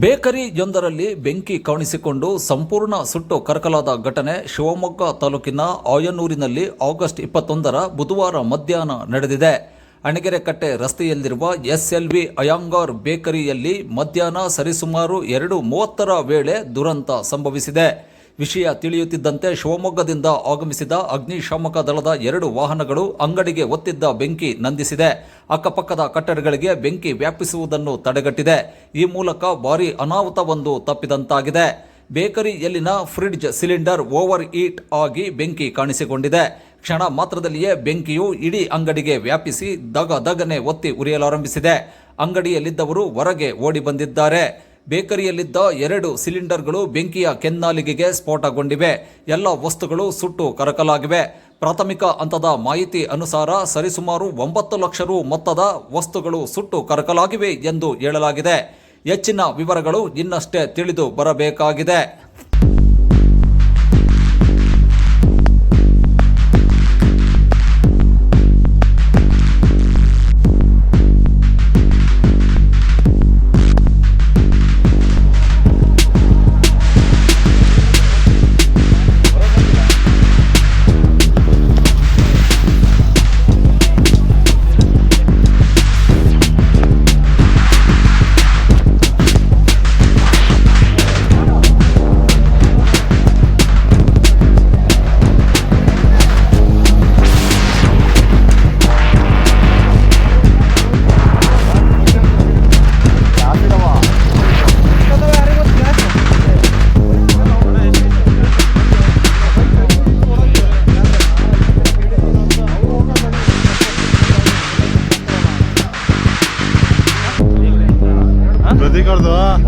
ಬೇಕರಿಯೊಂದರಲ್ಲಿ ಬೆಂಕಿ ಕಾಣಿಸಿಕೊಂಡು ಸಂಪೂರ್ಣ ಸುಟ್ಟು ಕರಕಲಾದ ಘಟನೆ ಶಿವಮೊಗ್ಗ ತಾಲೂಕಿನ ಆಯನೂರಿನಲ್ಲಿ ಆಗಸ್ಟ್ ಇಪ್ಪತ್ತೊಂದರ ಬುಧವಾರ ಮಧ್ಯಾಹ್ನ ನಡೆದಿದೆ. ಅಣಗೆರೆ ಕಟ್ಟೆ ರಸ್ತೆಯಲ್ಲಿರುವ ಎಸ್ಎಲ್ವಿ ಅಯಾಂಗಾರ್ ಬೇಕರಿಯಲ್ಲಿ ಮಧ್ಯಾಹ್ನ ಸರಿಸುಮಾರು ಎರಡು ಮೂವತ್ತರ ವೇಳೆ ದುರಂತ ಸಂಭವಿಸಿದೆ. ವಿಷಯ ತಿಳಿಯುತ್ತಿದ್ದಂತೆ ಶಿವಮೊಗ್ಗದಿಂದ ಆಗಮಿಸಿದ ಅಗ್ನಿಶಾಮಕ ದಳದ ಎರಡು ವಾಹನಗಳು ಅಂಗಡಿಗೆ ಒತ್ತಿದ್ದ ಬೆಂಕಿ ನಂದಿಸಿದೆ. ಅಕ್ಕಪಕ್ಕದ ಕಟ್ಟಡಗಳಿಗೆ ಬೆಂಕಿ ವ್ಯಾಪಿಸುವುದನ್ನು ತಡೆಗಟ್ಟಿದೆ. ಈ ಮೂಲಕ ಭಾರೀ ಅನಾಹುತವೊಂದು ತಪ್ಪಿದಂತಾಗಿದೆ. ಬೇಕರಿಯಲ್ಲಿನ ಫ್ರಿಡ್ಜ್ ಸಿಲಿಂಡರ್ ಓವರ್ ಈಟ್ ಆಗಿ ಬೆಂಕಿ ಕಾಣಿಸಿಕೊಂಡಿದೆ. ಕ್ಷಣ ಮಾತ್ರದಲ್ಲಿಯೇ ಬೆಂಕಿಯು ಇಡೀ ಅಂಗಡಿಗೆ ವ್ಯಾಪಿಸಿ ದಗ ದಗನೆ ಒತ್ತಿ ಉರಿಯಲಾರಂಭಿಸಿದೆ. ಅಂಗಡಿಯಲ್ಲಿದ್ದವರು ಹೊರಗೆ ಓಡಿ ಬಂದಿದ್ದಾರೆ. ಬೇಕರಿಯಲ್ಲಿದ್ದ ಎರಡು ಸಿಲಿಂಡರ್ಗಳು ಬೆಂಕಿಯ ಕೆನ್ನಾಲಿಗೆಗೆ ಸ್ಫೋಟಗೊಂಡಿವೆ. ಎಲ್ಲ ವಸ್ತುಗಳು ಸುಟ್ಟು ಕರಕಲಾಗಿವೆ. ಪ್ರಾಥಮಿಕ ಹಂತದ ಮಾಹಿತಿ ಅನುಸಾರ ಸರಿಸುಮಾರು ಒಂಬತ್ತು ಲಕ್ಷ ರು ಮೊತ್ತದ ವಸ್ತುಗಳು ಸುಟ್ಟು ಕರಕಲಾಗಿವೆ ಎಂದು ಹೇಳಲಾಗಿದೆ. ಹೆಚ್ಚಿನ ವಿವರಗಳು ಇನ್ನಷ್ಟೇ ತಿಳಿದು ಬರಬೇಕಾಗಿದೆ. de Córdoba.